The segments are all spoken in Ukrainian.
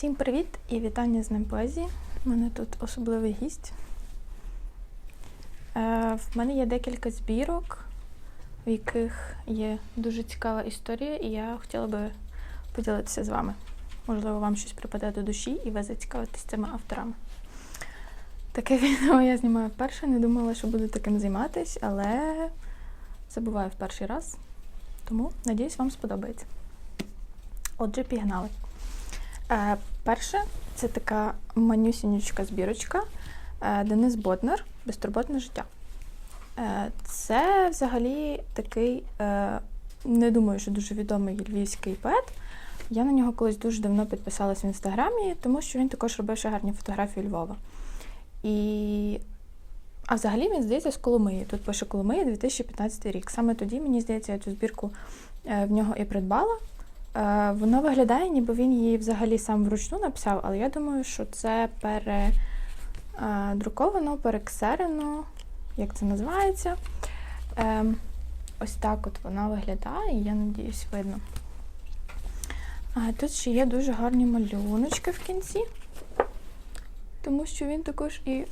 Всім привіт і вітання з Днем поезії. У мене тут особливий гість. Е, в мене є декілька збірок, в яких є дуже цікава історія, і я хотіла би поділитися з вами. Можливо, вам щось припаде до душі і ви зацікавитесь цими авторами. Таке відео я знімаю вперше, не думала, що буду таким займатися, але це буває в перший раз. Тому, надіюсь, вам сподобається. Отже, пігнали. Е, перше, це така манюсінючка збірочка е, Денис Боднар Безтурботне життя. Е, це взагалі такий, не думаю, що дуже відомий львівський поет. Я на нього колись дуже давно підписалась в інстаграмі, тому що він також робив ще гарні фотографії Львова. І... А взагалі він здається з Коломиї. Тут пише Коломиї 2015 рік. Саме тоді, мені здається, я цю збірку в нього і придбала. Е, Воно виглядає, ніби він її взагалі сам вручну написав, але я думаю, що це передруковано, перексерено, як це називається. Ем, Ось так от вона виглядає, я надіюсь, видно. А тут ще є дуже гарні малюночки в кінці, тому що він також і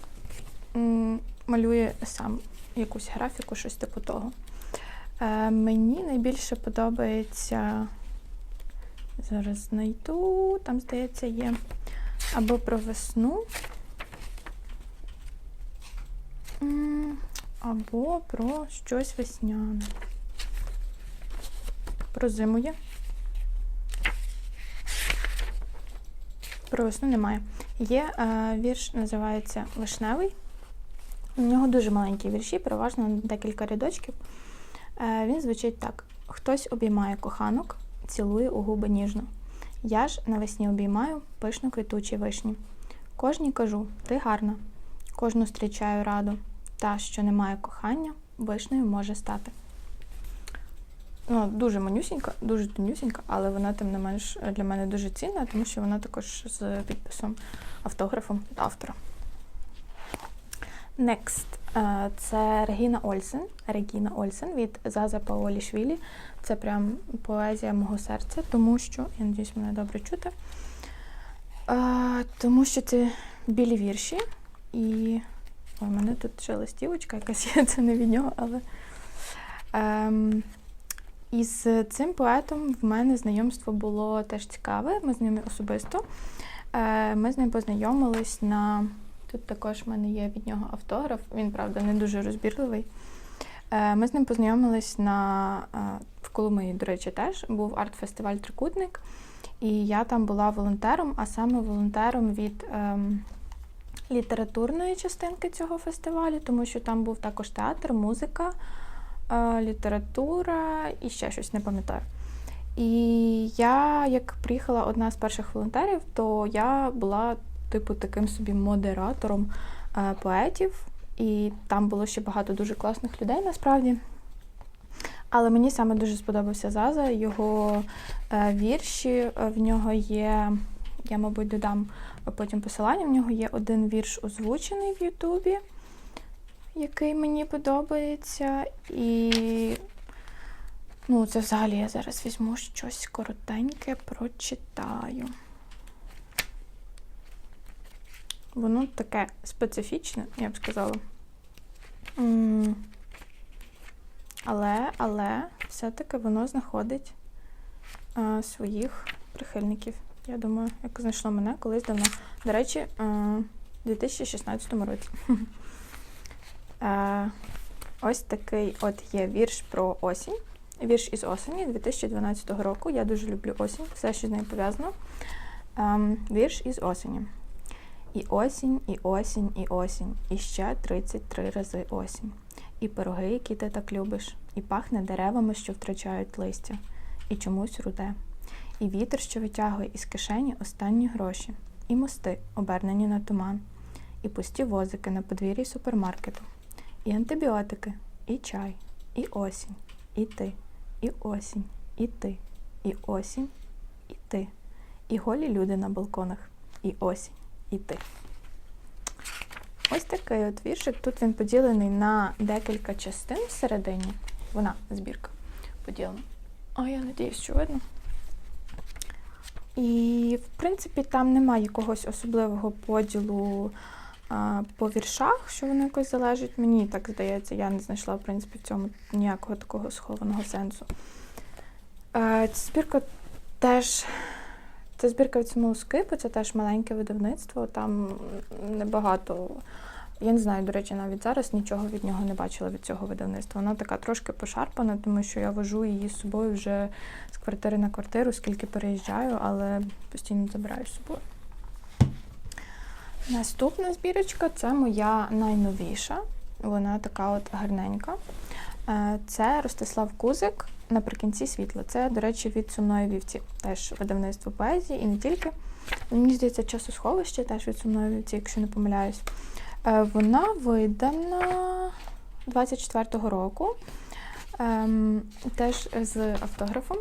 малює сам якусь графіку, щось типу того. Е, Мені найбільше подобається. Зараз знайду, там, здається, є або про весну, або про щось весняне. Про зиму є. Про весну немає. Є е, вірш, називається Вишневий. У нього дуже маленькі вірші, переважно декілька рядочків. Е, він звучить так: хтось обіймає коханок, цілує у губи ніжно. Я ж навесні обіймаю пишно квітучі вишні. Кожній кажу, ти гарна, кожну зустрічаю раду. Та, що не має кохання, вишнею може стати. Ну, дуже манюсінька, дуже тонюсінька, але вона, тим не менш, для мене дуже цінна, тому що вона також з підписом автографом автора. Next. Е, Це Регіна Ольсен. Регіна Ольсен від Заза Паолішвілі. Це прям поезія мого серця, тому що, я надіюсь, мене добре чути. Е, Тому що це білі вірші. І. У мене тут ще листівочка якась є, це не від нього, але. Ем, і з цим поетом в мене знайомство було теж цікаве. Ми з ним особисто. Е, Ми з ним познайомились на. Тут також в мене є від нього автограф. Він, правда, не дуже розбірливий. Е, Ми з ним познайомились на е, в Коломиї, до речі, теж був арт-фестиваль Трикутник, і я там була волонтером, а саме волонтером від ем, літературної частинки цього фестивалю, тому що там був також театр, музика, е, література і ще щось не пам'ятаю. І я, як приїхала одна з перших волонтерів, то я була типу таким собі модератором е, поетів, і там було ще багато дуже класних людей насправді. Але мені саме дуже сподобався Заза, його е, вірші. В нього є, я, мабуть, додам потім посилання. В нього є один вірш озвучений в Ютубі, який мені подобається. І ну, це взагалі я зараз візьму щось коротеньке, прочитаю. Воно таке специфічне, я б сказала. Але, але все-таки воно знаходить своїх прихильників. Я думаю, як знайшло мене колись давно. До речі, у 2016 році. Ось такий от є вірш про осінь. Вірш із осені 2012 року. Я дуже люблю осінь, все, що з нею пов'язано. Вірш із осені. І осінь, і осінь, і осінь, і ще 33 рази осінь. І пироги, які ти так любиш, і пахне деревами, що втрачають листя, і чомусь руде, і вітер, що витягує із кишені останні гроші, і мости, обернені на туман, і пусті возики на подвір'ї супермаркету, і антибіотики, і чай, і осінь, і ти, і осінь, і ти, і осінь, і ти, і голі люди на балконах, і осінь і ти. Ось такий от віршик. Тут він поділений на декілька частин всередині. Вона збірка поділена. А я надіюсь, що видно. І, в принципі, там немає якогось особливого поділу а, по віршах, що воно якось залежить. Мені так здається, я не знайшла, в принципі, в цьому ніякого такого схованого сенсу. Е, Ця збірка теж. Це збірка від самого скипу, це теж маленьке видавництво, там небагато. Я не знаю, до речі, навіть зараз нічого від нього не бачила від цього видавництва. Вона така трошки пошарпана, тому що я вожу її з собою вже з квартири на квартиру, скільки переїжджаю, але постійно забираю з собою. Наступна збірочка це моя найновіша. Вона така от гарненька. Е, Це Ростислав Кузик наприкінці світла. Це, до речі, від сумної вівці. Теж видавництво поезії і не тільки. Мені здається, часосховище теж від сумної вівці, якщо не помиляюсь. Е, Вона видана 24-го року. Ем, Теж з автографом.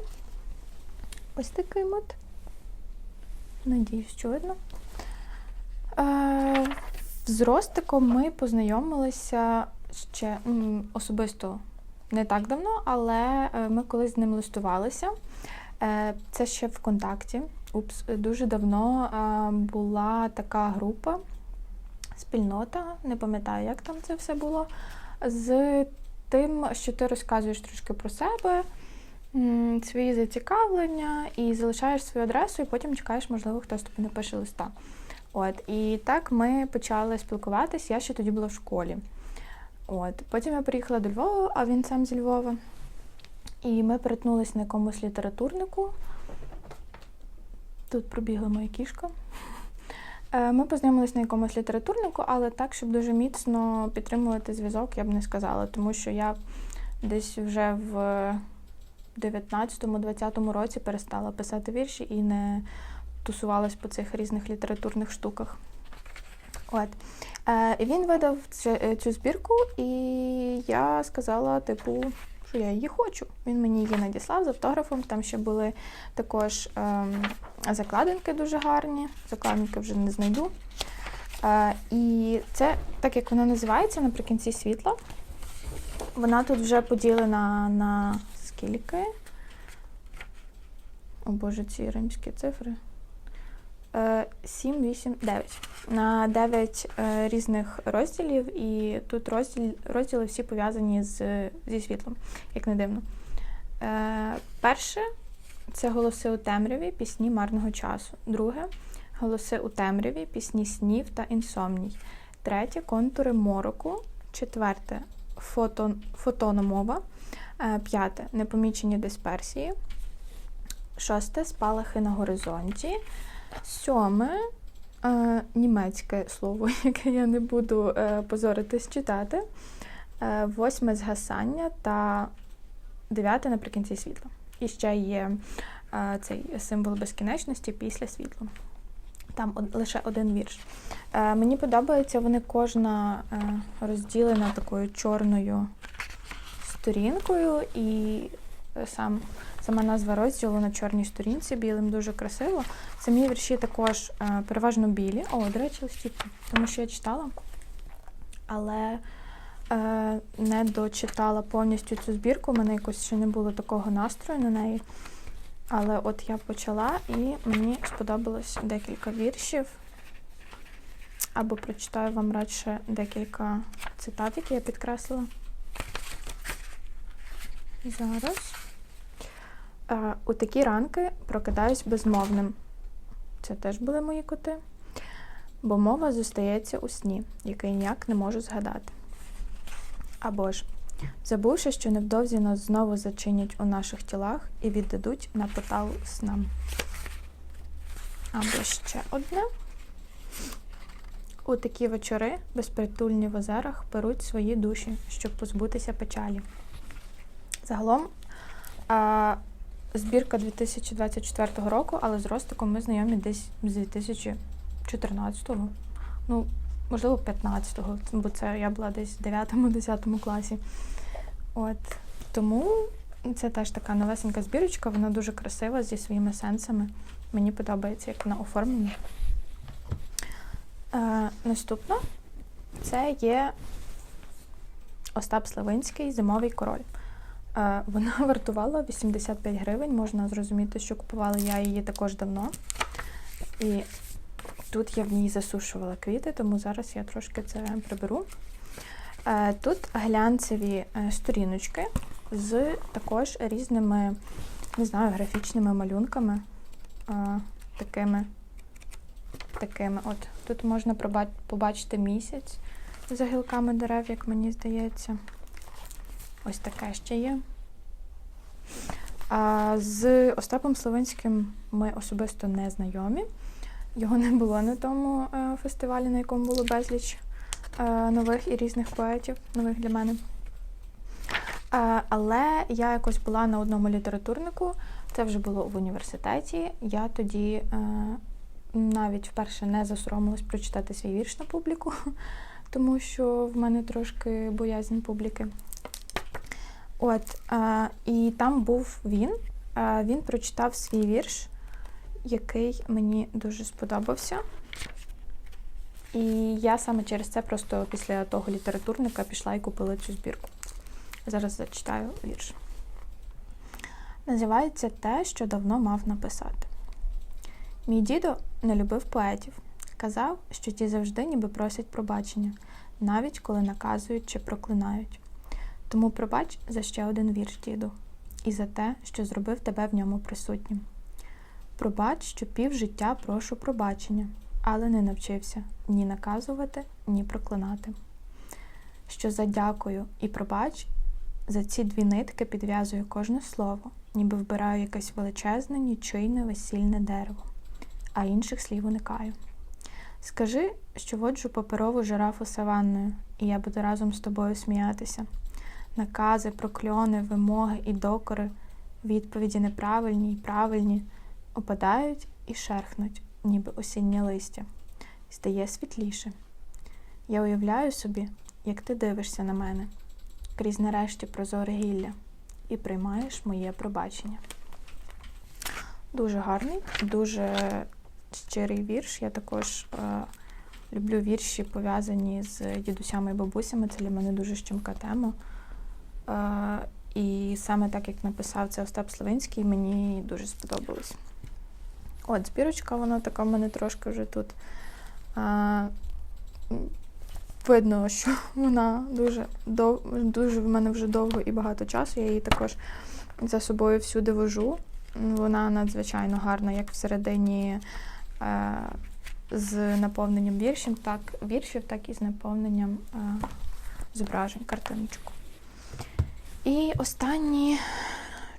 Ось таким от. Надіюсь, що видно. Е, З Ростиком ми познайомилися ще особисто не так давно, але е, ми колись з ним листувалися. Е, Це ще ВКонтакті. Упс, дуже давно е, була така група, спільнота, не пам'ятаю, як там це все було. З тим, що ти розказуєш трошки про себе, свої зацікавлення і залишаєш свою адресу, і потім чекаєш, можливо, хтось тобі напише листа. От, і так ми почали спілкуватись. Я ще тоді була в школі. От, потім я приїхала до Львова, а він сам зі Львова. І ми перетнулись на якомусь літературнику. Тут пробігла моя кішка. Е, Ми познайомились на якомусь літературнику, але так, щоб дуже міцно підтримувати зв'язок, я б не сказала, тому що я десь вже в 19-20 році перестала писати вірші і не тусувалась по цих різних літературних штуках. От. Е, він видав цю, е, цю збірку, і я сказала, типу, що я її хочу. Він мені її надіслав з автографом. Там ще були також ем, закладинки дуже гарні. Закладинки вже не знайду. Е, і це, так як вона називається наприкінці світла, вона тут вже поділена на скільки? О Боже, ці римські цифри. 7, 8, 9. На 9 е, різних розділів, і тут розділ, розділи всі пов'язані з, зі світлом, як не дивно. Е, перше це голоси у темряві, пісні марного часу. Друге голоси у темряві, пісні снів та інсомній. Третє контури мороку. Четверте фотон, фотономова. Е, п'яте непомічені дисперсії. Шосте спалахи на горизонті. Сьоме е, німецьке слово, яке я не буду е, позоритись читати. Е, восьме згасання та дев'яте наприкінці світла. І ще є е, цей символ безкінечності після світла. Там од, лише один вірш. Е, мені подобається, вони кожна е, розділена такою чорною сторінкою, і сам Сама назва розділу на чорній сторінці білим дуже красиво. Самі вірші також е, переважно білі. О, до речі, листівки, тому що я читала, але е, не дочитала повністю цю збірку. У мене якось ще не було такого настрою на неї. Але от я почала і мені сподобалось декілька віршів. Або прочитаю вам радше декілька цитат, які я підкреслила. Зараз. У такі ранки прокидаюсь безмовним. Це теж були мої коти. Бо мова зостається у сні, який ніяк не можу згадати. Або ж, забувши, що невдовзі нас знову зачинять у наших тілах і віддадуть на поталу снам. Або ще одне. У такі вечори безпритульні в озерах перуть свої душі, щоб позбутися печалі. Загалом. А, Збірка 2024 року, але з Ростиком ми знайомі десь з 2014-го. Ну, можливо, 15-го, бо це я була десь в 9-10 класі. От. Тому це теж така новесенька збірочка, вона дуже красива зі своїми сенсами. Мені подобається, як вона оформлена. Е, Наступна це є Остап Славинський Зимовий король. Вона вартувала 85 гривень. Можна зрозуміти, що купувала я її також давно. І тут я в ній засушувала квіти, тому зараз я трошки це приберу. Е, Тут глянцеві е, сторіночки з також різними, не знаю, графічними малюнками. Такими. Такими. От. Тут можна побачити місяць за гілками дерев, як мені здається. Ось таке ще є. А з Остапом Словинським ми особисто не знайомі. Його не було на тому е, фестивалі, на якому було безліч е, нових і різних поетів, нових для мене. Але я якось була на одному літературнику, це вже було в університеті. Я тоді е, навіть вперше не засоромилась прочитати свій вірш на публіку, тому що в мене трошки боязнь публіки. От, е, і там був він. Е, він прочитав свій вірш, який мені дуже сподобався. І я саме через це просто після того літературника пішла і купила цю збірку. Зараз зачитаю вірш. Називається Те, що давно мав написати. Мій дідо не любив поетів. Казав, що ті завжди ніби просять пробачення, навіть коли наказують чи проклинають. Тому пробач за ще один вірш, діду, і за те, що зробив тебе в ньому присутнім. Пробач, що пів життя прошу пробачення, але не навчився ні наказувати, ні проклинати. Що за дякую і пробач за ці дві нитки підв'язую кожне слово, ніби вбираю якесь величезне, нічийне весільне дерево, а інших слів уникаю. Скажи, що воджу паперову жирафу саванною, і я буду разом з тобою сміятися. Накази, прокльони, вимоги і докори, відповіді неправильні й правильні, опадають і шерхнуть, ніби осіннє листя, і стає світліше. Я уявляю собі, як ти дивишся на мене крізь нарешті прозоре гілля і приймаєш моє пробачення. Дуже гарний, дуже щирий вірш. Я також е, люблю вірші, пов'язані з дідусями і бабусями. Це для мене дуже щемка тема. І саме так, як написав це Остап Словинський, мені дуже сподобалось. От, збірочка, вона така в мене трошки вже тут. Е, видно, що вона дуже дов... дуже в мене вже довго і багато часу. Я її також за собою всюди вожу. Вона надзвичайно гарна, як всередині е, з наповненням віршів, так, віршів, так і з наповненням е, зображень, картиночку. І останні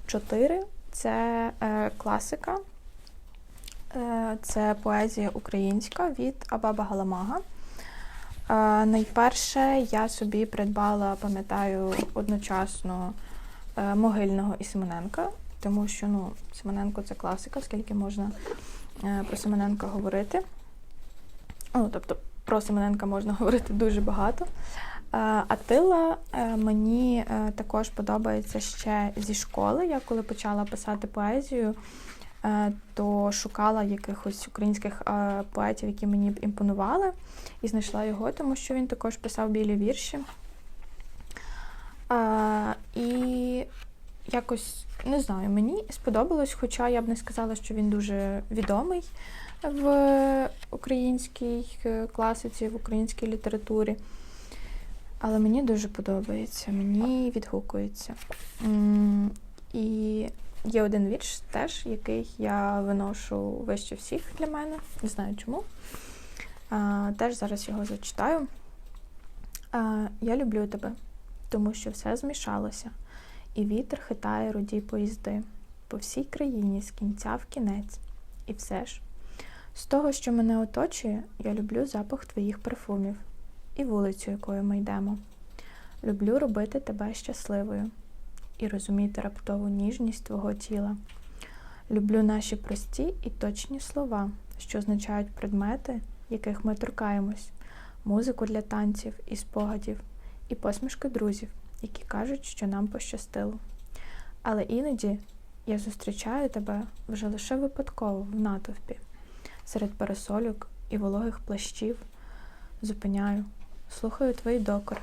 чотири це е, класика. Е, це поезія українська від Абаба Галамага. Е, найперше я собі придбала, пам'ятаю, одночасно е, могильного і Симоненка, тому що ну, Симоненко це класика, скільки можна е, про Симоненка говорити. Ну, Тобто про Симоненка можна говорити дуже багато. А Тила мені також подобається ще зі школи. Я коли почала писати поезію, то шукала якихось українських поетів, які мені б імпонували, і знайшла його, тому що він також писав білі вірші. І якось не знаю, мені сподобалось, хоча я б не сказала, що він дуже відомий в українській е, класиці, в українській літературі. Але мені дуже подобається, мені відгукується. І є один вірш теж, який я виношу вище всіх для мене. Не знаю чому. Теж зараз його зачитаю. Я люблю тебе, тому що все змішалося, і вітер хитає руді поїзди по всій країні з кінця в кінець. І все ж, з того, що мене оточує, я люблю запах твоїх парфумів і вулицю, якою ми йдемо. Люблю робити тебе щасливою і розуміти раптову ніжність твого тіла. Люблю наші прості і точні слова, що означають предмети, яких ми торкаємось, музику для танців і спогадів, і посмішки друзів, які кажуть, що нам пощастило. Але іноді я зустрічаю тебе вже лише випадково в натовпі, серед парасольок і вологих плащів, зупиняю, слухаю твої докори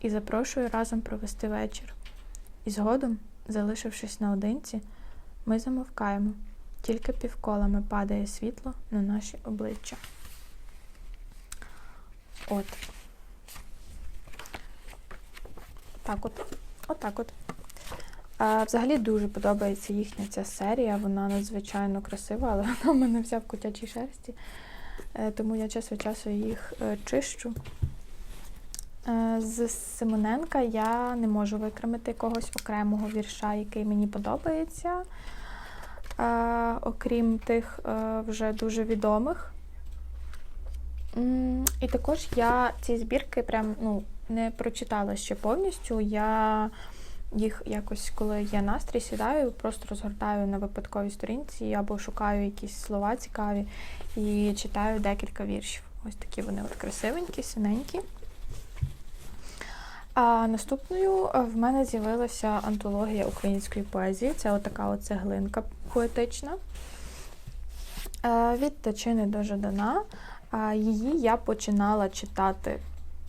і запрошую разом провести вечір. І згодом, залишившись наодинці, ми замовкаємо. Тільки півколами падає світло на наші обличчя. От. Так от. Отак от. А, взагалі дуже подобається їхня ця серія. Вона надзвичайно красива, але вона в мене вся в котячій шерсті. Е, тому я час від часу їх е, чищу. Е, З Симоненка я не можу викремити якогось окремого вірша, який мені подобається. Е, Окрім тих е, вже дуже відомих. І також я ці збірки прям ну, не прочитала ще повністю. Я їх якось, коли є настрій, сідаю, просто розгортаю на випадковій сторінці або шукаю якісь слова цікаві і читаю декілька віршів. Ось такі вони от красивенькі, синенькі. А наступною е, в мене з'явилася антологія української поезії. Це отака от цеглинка поетична. Е, Від Тичини до Жадана. Її я починала читати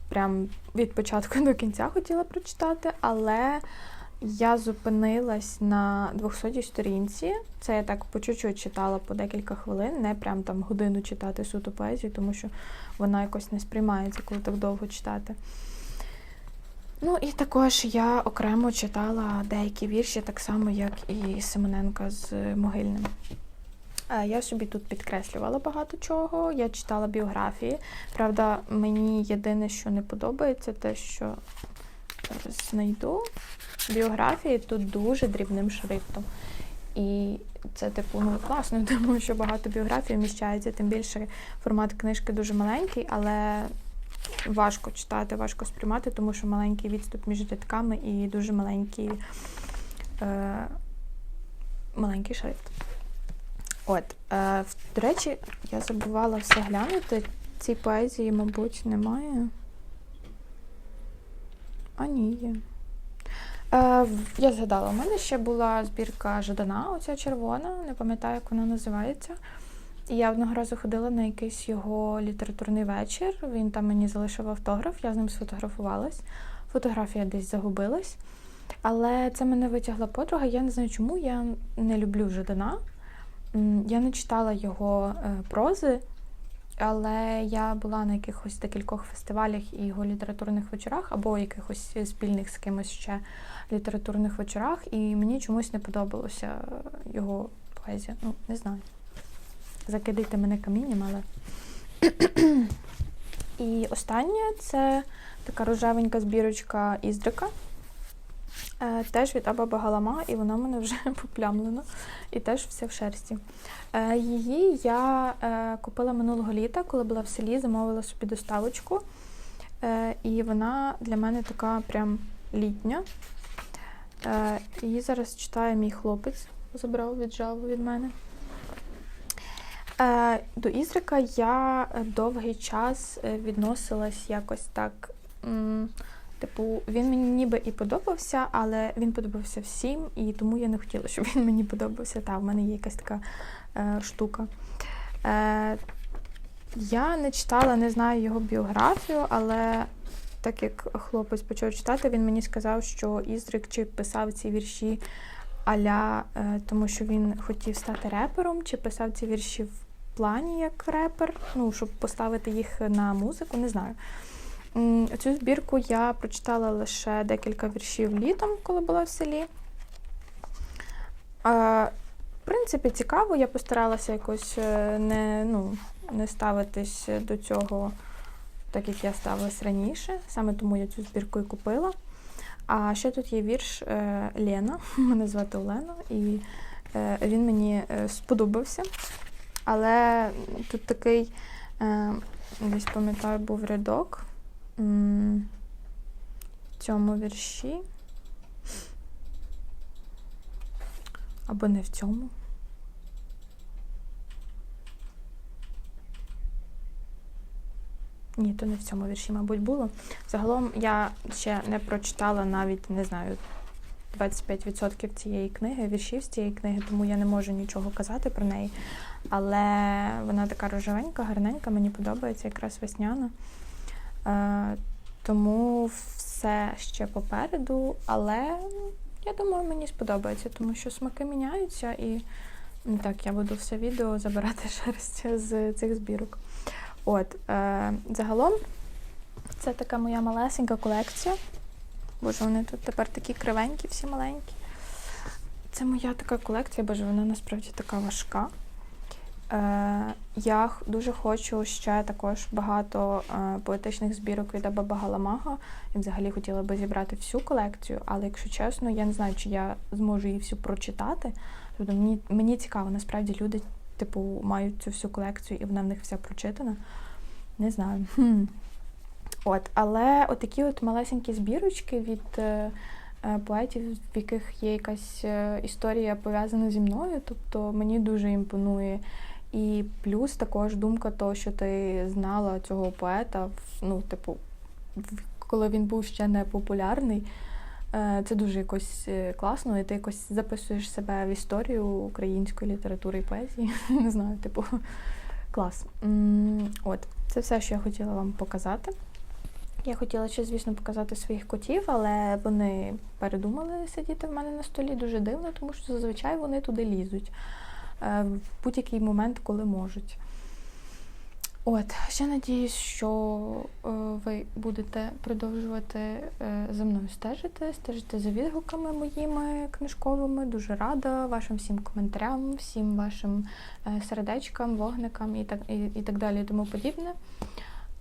прям від початку до кінця хотіла прочитати, але я зупинилась на 200 сторінці. Це я так по чуть-чуть читала по декілька хвилин, не прям там годину читати суто поезію, тому що вона якось не сприймається, коли так довго читати. Ну і також я окремо читала деякі вірші, так само, як і Симоненка з Могильним. Е, Я собі тут підкреслювала багато чого. Я читала біографії. Правда, мені єдине, що не подобається, те, що зараз знайду. Біографії тут дуже дрібним шрифтом. І це, типу, ну класно, тому що багато біографій вміщається, тим більше формат книжки дуже маленький, але важко читати, важко сприймати, тому що маленький відступ між рядками і дуже маленький, е, маленький шрифт. От, е, до речі, я забувала все глянути. Цій поезії, мабуть, немає. А ні, є. Е, я згадала, у мене ще була збірка Жадана, оця червона, не пам'ятаю, як вона називається. І я одного разу ходила на якийсь його літературний вечір. Він там мені залишив автограф, я з ним сфотографувалась. Фотографія десь загубилась. Але це мене витягла подруга. Я не знаю чому. Я не люблю Жадана. Я не читала його е, прози, але я була на якихось декількох фестивалях і його літературних вечорах, або якихось спільних з кимось ще літературних вечорах, і мені чомусь не подобалося його поезія. Ну, не знаю. Закидайте мене камінням, але. І останнє це така рожевенька збірочка Іздрика. Е, теж від Аба Багалама, і вона в мене вже поплямлена. І теж вся в шерсті. Е, її я е, купила минулого літа, коли була в селі, замовила собі доставочку. І вона для мене така прям літня. Її зараз читає мій хлопець, забрав, віджав від мене. Е, до Ізрика я е, довгий час е, відносилась якось так. Типу, він мені ніби і подобався, але він подобався всім, і тому я не хотіла, щоб він мені подобався. Та, в мене є якась така е, штука. Е, я не читала, не знаю його біографію, але так як хлопець почав читати, він мені сказав, що Ізрик чи писав ці вірші аля, тому що він хотів стати репером, чи писав ці вірші в плані як репер, ну, щоб поставити їх на музику, не знаю. Цю збірку я прочитала лише декілька віршів літом, коли була в селі. В принципі, цікаво, я постаралася якось е, не, ну, не ставитись до цього, так як я ставилась раніше. Саме тому я цю збірку і купила. А ще тут є вірш е, Лена, мене звати Олена, і е, він мені сподобався. Але тут такий, е, десь пам'ятаю, був рядок в цьому вірші. Або не в цьому. Ні, то не в цьому вірші, мабуть, було. Загалом я ще не прочитала навіть, не знаю, 25% цієї книги, віршів з цієї книги, тому я не можу нічого казати про неї. Але вона така рожевенька, гарненька, мені подобається, якраз весняна. Е, тому все ще попереду, але я думаю, мені сподобається, тому що смаки міняються і так, я буду все відео забирати шерсть з цих збірок. От, е, загалом, це така моя малесенька колекція. Боже, вони тут тепер такі кривенькі, всі маленькі. Це моя така колекція, боже, вона насправді така важка. Е, я дуже хочу ще також багато е, поетичних збірок від Аба Галамага. І взагалі хотіла би зібрати всю колекцію, але якщо чесно, я не знаю, чи я зможу її всю прочитати. Тобто мені, мені цікаво, насправді люди, типу, мають цю всю колекцію і вона в них вся прочитана. Не знаю. Хм. От, але отакі от малесенькі збірочки від е, е, поетів, в яких є якась е, історія пов'язана зі мною, тобто мені дуже імпонує. І плюс також думка того, що ти знала цього поета, ну, типу, коли він був ще не популярний. Це дуже якось класно, і ти якось записуєш себе в історію української літератури і поезії. Не знаю, типу, клас. От, це все, що я хотіла вам показати. Я хотіла ще, звісно, показати своїх котів, але вони передумали сидіти в мене на столі дуже дивно, тому що зазвичай вони туди лізуть е, в будь-який момент, коли можуть. От, ще надіюсь, що е, ви будете продовжувати е, за мною стежити, стежити за відгуками моїми книжковими. Дуже рада вашим всім коментарям, всім вашим сердечкам, вогникам і так, і, і так далі, і тому подібне.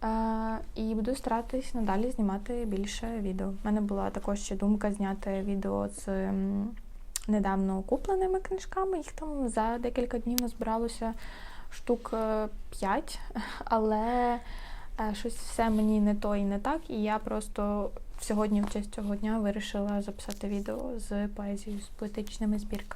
Е, і буду старатись надалі знімати більше відео. У мене була також ще думка зняти відео з недавно купленими книжками. Їх там за декілька днів назбиралося штук 5, але е, щось все мені не то і не так. І я просто сьогодні, в честь цього дня, вирішила записати відео з поезією, з поетичними збірками.